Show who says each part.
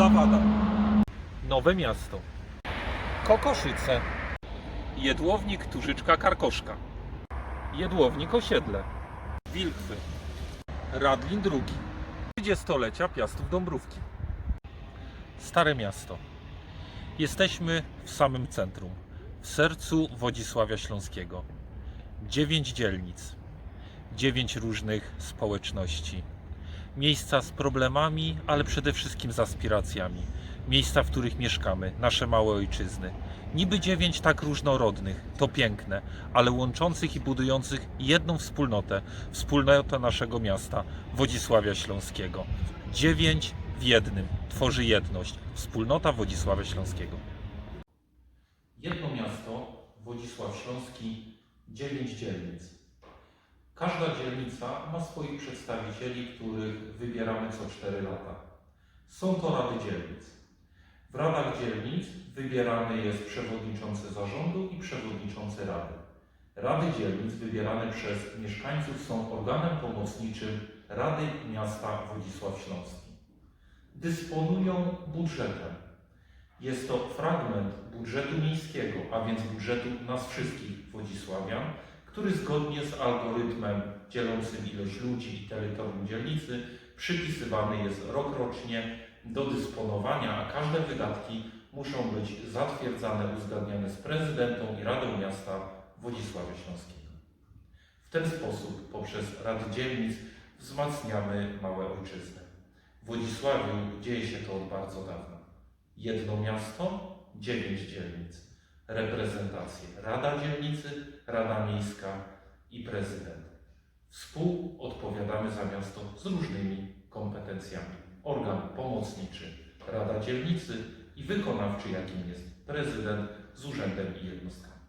Speaker 1: Zawada. Nowe Miasto. Kokoszyce. Jedłownik Turzyczka Karkoszka. Jedłownik Osiedle. Wilkwy. Radlin II. 30-lecia Piastów Dąbrówki. Stare Miasto. Jesteśmy w samym centrum, w sercu Wodzisławia Śląskiego. Dziewięć dzielnic, dziewięć różnych społeczności. Miejsca z problemami, ale przede wszystkim z aspiracjami. Miejsca, w których mieszkamy, nasze małe ojczyzny. Niby dziewięć tak różnorodnych, to piękne, ale łączących i budujących jedną wspólnotę, wspólnotę naszego miasta, Wodzisławia Śląskiego. Dziewięć w jednym tworzy jedność, wspólnota Wodzisławia Śląskiego. Jedno miasto, Wodzisław Śląski, dziewięć dzielnic. Każda dzielnica ma swoich przedstawicieli, których wybieramy co 4 lata. Są to rady dzielnic. W radach dzielnic wybierany jest przewodniczący zarządu i przewodniczący rady. Rady dzielnic wybierane przez mieszkańców są organem pomocniczym Rady Miasta Wodzisław Śląski. Dysponują budżetem. Jest to fragment budżetu miejskiego, a więc budżetu nas wszystkich Wodzisławian, który zgodnie z algorytmem dzielącym ilość ludzi i terytorium dzielnicy przypisywany jest rokrocznie do dysponowania, a każde wydatki muszą być zatwierdzane, uzgadniane z prezydentą i Radą Miasta Wodzisławia Śląskiego. W ten sposób poprzez Rady Dzielnic wzmacniamy małe ojczyzny. W Wodzisławiu dzieje się to od bardzo dawna. Jedno miasto, dziewięć dzielnic. Reprezentacje Rada Dzielnicy, Rada Miejska i prezydent. Współodpowiadamy za miasto z różnymi kompetencjami. Organ pomocniczy Rada Dzielnicy i wykonawczy, jakim jest prezydent z urzędem i jednostkami.